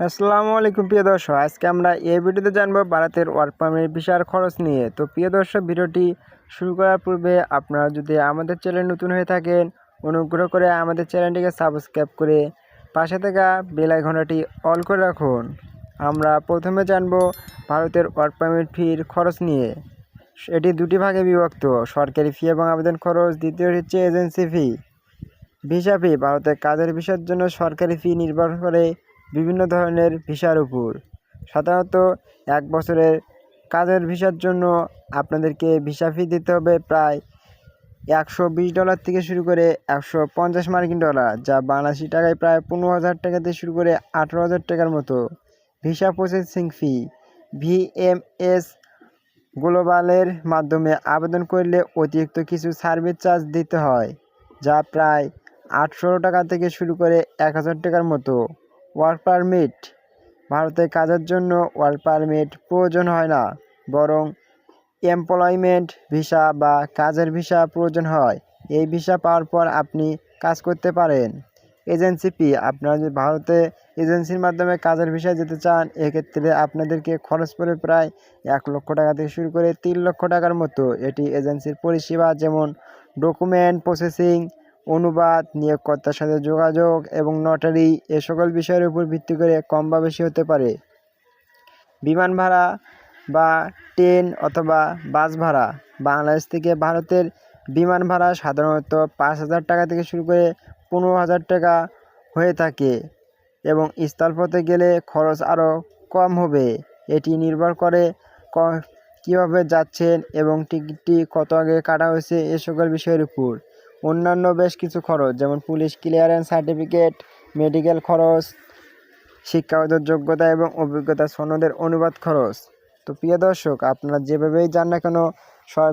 আসসালামু আলাইকুম, প্রিয় দর্শক। আজকে আমরা এই ভিডিওতে জানব ভারতের ওয়ার্ক পারমিট ভিসার খরচ নিয়ে। তো প্রিয় দর্শক, ভিডিওটি শুরু করার পূর্বে আপনারা যদি আমাদের চ্যানেল নতুন হয়ে থাকেন, অনুগ্রহ করে আমাদের চ্যানেলটিকে সাবস্ক্রাইব করে পাশে থাকা বেল আইকনটি অল করে রাখুন। আমরা প্রথমে জানব ভারতের ওয়ার্ক পারমিট ফির খরচ নিয়ে। এটি দুটি ভাগে বিভক্ত, সরকারি ফি এবং আবেদন খরচ। দ্বিতীয় হচ্ছে এজেন্সি ফি। ভিসা ফি, ভারতের কাজের ভিসার জন্য সরকারি ফি নির্ভর করে বিভিন্ন ধরনের ভিসার উপর। সাধারণত এক বছরের কাজের ভিসার জন্য আপনাদেরকে ভিসা ফি দিতে হবে প্রায় একশো বিশ ডলার থেকে শুরু করে একশো পঞ্চাশ মার্কিন ডলার যা বাংলাদেশি টাকায় প্রায় পনেরো হাজার টাকা থেকে শুরু করে আঠেরো হাজার টাকার মতো। ভিসা প্রসেসিং ফি ভিএমএস গ্লোবালের মাধ্যমে আবেদন করলে অতিরিক্ত কিছু সার্ভিস চার্জ দিতে হয়, যা প্রায় আটশো টাকা থেকে শুরু করে এক হাজার টাকার মতো। Work permit. ভারতে কাজের জন্য ওয়ার্ক পারমিট প্রয়োজন হয় না, বরং এমপ্লয়মেন্ট ভিসা বা কাজের ভিসা প্রয়োজন হয়। এই ভিসা পাওয়ার পর আপনি কাজ করতে পারেন। এজেন্সি পি আপনারা যদি ভারতে এজেন্সির মাধ্যমে কাজের ভিসায় যেতে চান, এক্ষেত্রে আপনাদেরকে খরচ পড়ে প্রায় এক লক্ষ টাকা থেকে শুরু করে তিন লক্ষ টাকার মতো। এটি এজেন্সির পরিষেবা, যেমন ডকুমেন্ট প্রসেসিং অনুবাদ নিয়োগকর্তার সাথে যোগাযোগ এবং নটারি এ সকল বিষয়ের উপর ভিত্তি করে কম বা বেশি হতে পারে। বিমান ভাড়া বা ট্রেন অথবা বাস ভাড়া বাংলাদেশ থেকে ভারতের বিমান ভাড়া সাধারণত পাঁচ হাজার টাকা থেকে শুরু করে পনেরো হাজার টাকা হয়ে থাকে এবং স্থলপথে গেলে খরচ আরও কম হবে। এটি নির্ভর করে কীভাবে যাচ্ছেন এবং টিকিটটি কত আগে কাটা হয়েছে এ সকল বিষয়ের উপর। অন্যান্য বেশ কিছু খরচ, যেমন পুলিশ ক্লিয়ারেন্স সার্টিফিকেট মেডিকেল খরচ শিক্ষাগত যোগ্যতা এবং অভিজ্ঞতা সনদের অনুবাদ খরচ। তো প্রিয় দর্শক, আপনারা যেভাবেই যান না কেন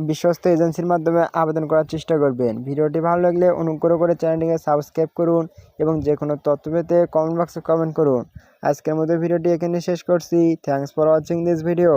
বিশ্বস্ত এজেন্সির মাধ্যমে আবেদন করার চেষ্টা করবেন। ভিডিওটি ভালো লাগলে অনুগ্রহ করে চ্যানেলটিকে সাবস্ক্রাইব করুন এবং যে কোনো তথ্য পেতে কমেন্ট বক্সে কমেন্ট করুন। আজকের মতো ভিডিওটি এখানে শেষ করছি। Thanks for watching this video